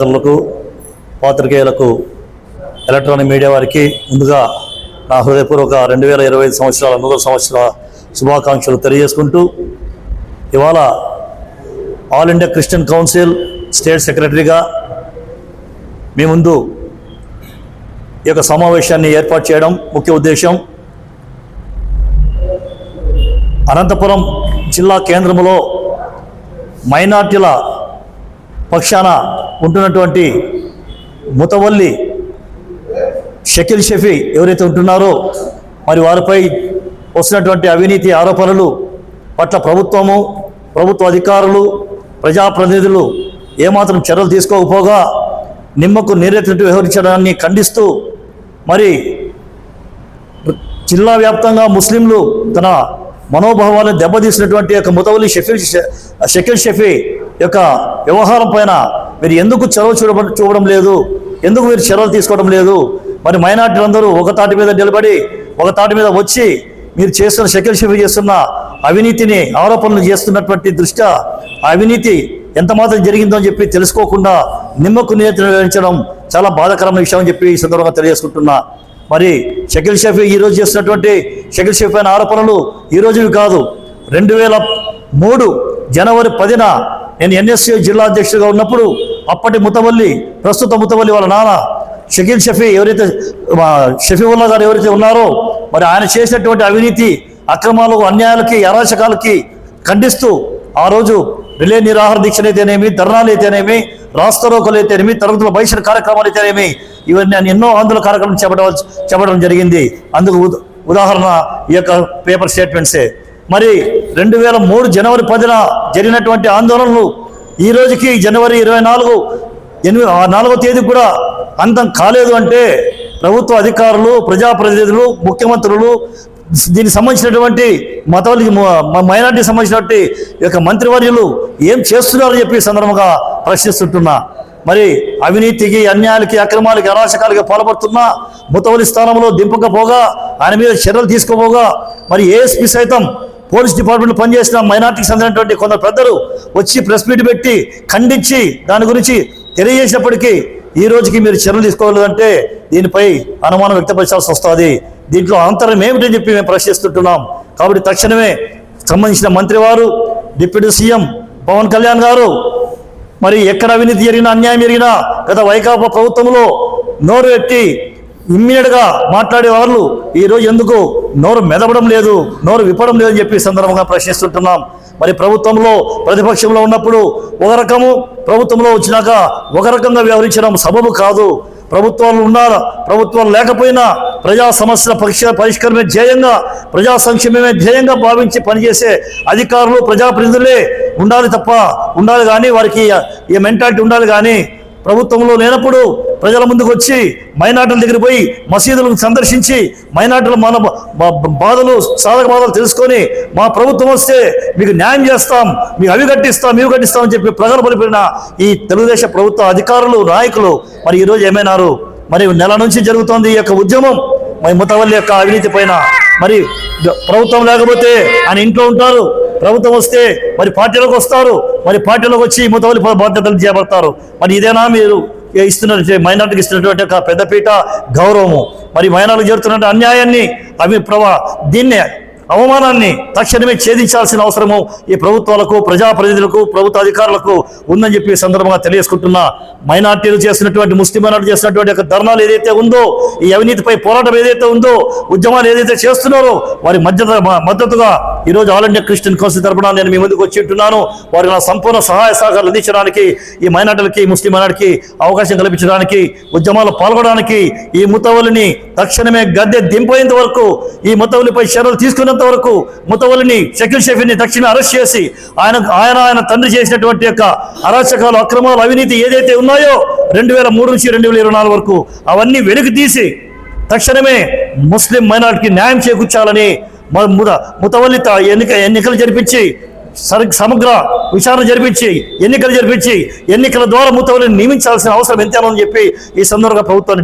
మిత్రులకు పాత్రికేయులకు electronic media వారికి ముందుగా నా హృదయపూర్వక రెండు వేల ఇరవై ఐదు సంవత్సరాల నూతన సంవత్సర శుభాకాంక్షలు తెలియజేసుకుంటూ ఇవాళ all India Christian council state సెక్రటరీగా మీ ముందు ఈ యొక్క సమావేశాన్ని ఏర్పాటు చేయడం ముఖ్య ఉద్దేశం. అనంతపురం జిల్లా కేంద్రంలో మైనార్టీల పక్షాన ఉంటున్నటువంటి ముతవల్లి షకిల్ షఫీ ఎవరైతే ఉంటున్నారో మరి వారిపై వస్తున్నటువంటి అవినీతి ఆరోపణలు పట్ల ప్రభుత్వము ప్రభుత్వ అధికారులు ప్రజాప్రతినిధులు ఏమాత్రం చర్యలు తీసుకోకపోగా నిమ్మకు నీరెత్తినట్టు వ్యవహరించడాన్ని ఖండిస్తూ మరి జిల్లా వ్యాప్తంగా ముస్లింలు తన మనోభావాలను దెబ్బతీసినటువంటి యొక్క ముతవల్లి షఫీ షకీల్ షఫీ యొక్క వ్యవహారం పైన మీరు ఎందుకు చొరవ చూడ చూడడం లేదు? ఎందుకు మీరు చొరవలు తీసుకోవడం లేదు? మరి మైనార్టీలందరూ ఒక తాటి మీద నిలబడి ఒక తాటి మీద వచ్చి మీరు చేస్తున్న షకీల్ షఫీ చేస్తున్న అవినీతిని ఆరోపణలు చేస్తున్నటువంటి దృష్ట్యా అవినీతి ఎంత మాత్రం జరిగిందో అని చెప్పి తెలుసుకోకుండా నిమ్మకు నియంత్రించడం చాలా బాధాకరమైన విషయం అని చెప్పి ఈ సందర్భంగా తెలియజేసుకుంటున్నా. మరి షకిల్ షఫీ ఈరోజు చేస్తున్నటువంటి షకిల్ షఫీ అయిన ఆరోపణలు ఈ రోజువి కాదు. రెండు వేల మూడు జనవరి పదిన నేను ఎన్ఎస్యూ జిల్లా అధ్యక్షుడిగా ఉన్నప్పుడు అప్పటి ముతవల్లి ప్రస్తుత ముతవల్లి వాళ్ళ నాన్న షకీల్ షఫీ ఎవరైతే షఫీవుల్లా గారు ఎవరైతే ఉన్నారో మరి ఆయన చేసినటువంటి అవినీతి అక్రమాలు అన్యాయాలకి అరాచకాలకి ఖండిస్తూ ఆ రోజు రిలే నిరాహార దీక్షలైతేనేమి అయితేనేమి ధర్నాలు అయితేనేమి రాస్తారోకలు అయితేనేమి తరగతుల బహిష్కరణ కార్యక్రమాలు అయితేనేమి ఇవన్నీ నేను ఎన్నో ఆందోళన కార్యక్రమం చేపట్ట చేపట్టడం జరిగింది. అందుకు ఉదాహరణ ఈ యొక్క పేపర్ స్టేట్మెంట్సే. మరి రెండు వేల మూడు జనవరి పదిన జరిగినటువంటి ఆందోళనలు ఈ రోజుకి జనవరి ఇరవై నాలుగు ఎనిమిది ఆ నాలుగో తేదీ కూడా అంతం కాలేదు అంటే ప్రభుత్వ అధికారులు ప్రజాప్రతినిధులు ముఖ్యమంత్రులు దీనికి సంబంధించినటువంటి మతాలకి మైనార్టీకి సంబంధించినటువంటి ఈ యొక్క మంత్రివర్యులు ఏం చేస్తున్నారని చెప్పి సందర్భంగా ప్రశ్నిస్తుంటున్నా. మరి అవినీతికి అన్యాయాలకి అక్రమాలకి అరాచకాలకి పాల్పడుతున్నా ముతవలి స్థానంలో దింపకపోగా ఆయన మీద చర్యలు తీసుకోపోగా మరి ఏఎస్పీ సైతం పోలీస్ డిపార్ట్మెంట్ పనిచేసిన మైనార్టీకి చెందినటువంటి కొందరు పెద్దలు వచ్చి ప్రెస్ మీట్ పెట్టి ఖండించి దాని గురించి తెలియజేసినప్పటికీ ఈ రోజుకి మీరు చర్యలు తీసుకోవాలంటే దీనిపై అనుమానం వ్యక్తపరచాల్సి వస్తుంది. దీంట్లో అంతరం ఏమిటని చెప్పి మేము ప్రశ్నిస్తుంటున్నాం. కాబట్టి తక్షణమే సంబంధించిన మంత్రివారు డిప్యూటీ సీఎం పవన్ కళ్యాణ్ గారు మరి ఎక్కడ అవినీతి జరిగినా అన్యాయం జరిగినా గత వైకాపా ప్రభుత్వంలో నోరు ఎత్తి ఇమ్మీడియట్గా మాట్లాడే వాళ్ళు ఈరోజు ఎందుకు? నోరు మెదపడం లేదు నోరు విప్పడం లేదని చెప్పి సందర్భంగా ప్రశ్నిస్తుంటున్నాం. మరి ప్రభుత్వంలో ప్రతిపక్షంలో ఉన్నప్పుడు ఒక రకము ప్రభుత్వంలో వచ్చినాక ఒక రకంగా వ్యవహరించడం సబబు కాదు. ప్రభుత్వాలు ఉన్నారు ప్రభుత్వాలు లేకపోయినా ప్రజా సమస్యల పక్ష పరిష్కారమే ధ్యేయంగా ప్రజా సంక్షేమమే ధ్యేయంగా భావించి పనిచేసే అధికారులు ప్రజాప్రతినిధులే ఉండాలి తప్ప ఉండాలి కానీ వారికి ఈ మెంటాలిటీ ఉండాలి కానీ ప్రభుత్వంలో లేనప్పుడు ప్రజల ముందుకు వచ్చి మైనార్టీల దగ్గర పోయి మసీదులను సందర్శించి మైనార్టీల మన బాధలు సాధక బాధలు తెలుసుకొని మా ప్రభుత్వం వస్తే మీకు న్యాయం చేస్తాం మీకు అవి కట్టిస్తాం ఇవి కట్టిస్తాం అని చెప్పి ప్రజలు పలిపిన ఈ తెలుగుదేశం ప్రభుత్వ అధికారులు నాయకులు మరి ఈరోజు ఏమైనారు? మరి నెల నుంచి జరుగుతోంది ఈ యొక్క ఉద్యమం. మరి ముతవల్లి యొక్క అవినీతి పైన మరి ప్రభుత్వం లేకపోతే ఆయన ఇంట్లో ఉంటారు. ప్రభుత్వం వస్తే మరి పార్టీలోకి వస్తారు. మరి పార్టీలోకి వచ్చి ముతవల్లి బాధ్యతలు చేపడతారు. మరి ఇదేనా మీరు? ఇస్తున్న మైనార్టీకి ఇస్తున్నటువంటి ఒక పెద్దపీట గౌరవము. మరి మైనార్టీకి జరుగుతున్న అన్యాయాన్ని అవి ప్రభా దీన్నే అవమానాన్ని తక్షణమే ఛేదించాల్సిన అవసరము ఈ ప్రభుత్వాలకు ప్రజాప్రతినిధులకు ప్రభుత్వ అధికారులకు ఉందని చెప్పి సందర్భంగా తెలియజేసుకుంటున్నా. మైనార్టీలు చేసినటువంటి ముస్లిం మైనార్టీ చేసినటువంటి యొక్క ధర్నాలు ఏదైతే ఉందో ఈ అవినీతిపై పోరాటం ఏదైతే ఉందో ఉద్యమాలు ఏదైతే చేస్తున్నారో వారి మద్దతు మద్దతుగా ఈరోజు ఆల్ ఇండియా క్రిస్టియన్ కౌన్సిల్ తరపున నేను మీ ముందుకు వచ్చి ఉంటున్నాను. వారికి నా సంపూర్ణ సహాయ సహకారాలు అందించడానికి ఈ మైనార్టీలకి ముస్లిం మైనార్టీకి అవకాశం కల్పించడానికి ఉద్యమాల్లో పాల్గొనడానికి ఈ ముతవలిని తక్షణమే గద్దె దింపోయేంత వరకు ఈ ముతవలిపై చర్యలు తీసుకునేంత వరకు ముతవలిని షకీల్ షఫీని తక్షణమే అరెస్ట్ చేసి ఆయన ఆయన ఆయన తండ్రి చేసినటువంటి యొక్క అరాచకాలు అక్రమాలు అవినీతి ఏదైతే ఉన్నాయో రెండు వేల మూడు నుంచి రెండు వేల ఇరవై నాలుగు వరకు అవన్నీ వెలికి తీసి తక్షణమే ముస్లిం మైనార్టీకి న్యాయం చేకూర్చాలని ముతవల్లి ముతవల్లిత ఎన్నిక ఎన్నికలు జరిపించి సరి సమగ్ర విచారణ జరిపించి ఎన్నికలు జరిపించి ఎన్నికల ద్వారా ముతవల్లిని నియమించాల్సిన అవసరం ఎంతేనని చెప్పి ఈ సందర్భంగా ప్రభుత్వాన్ని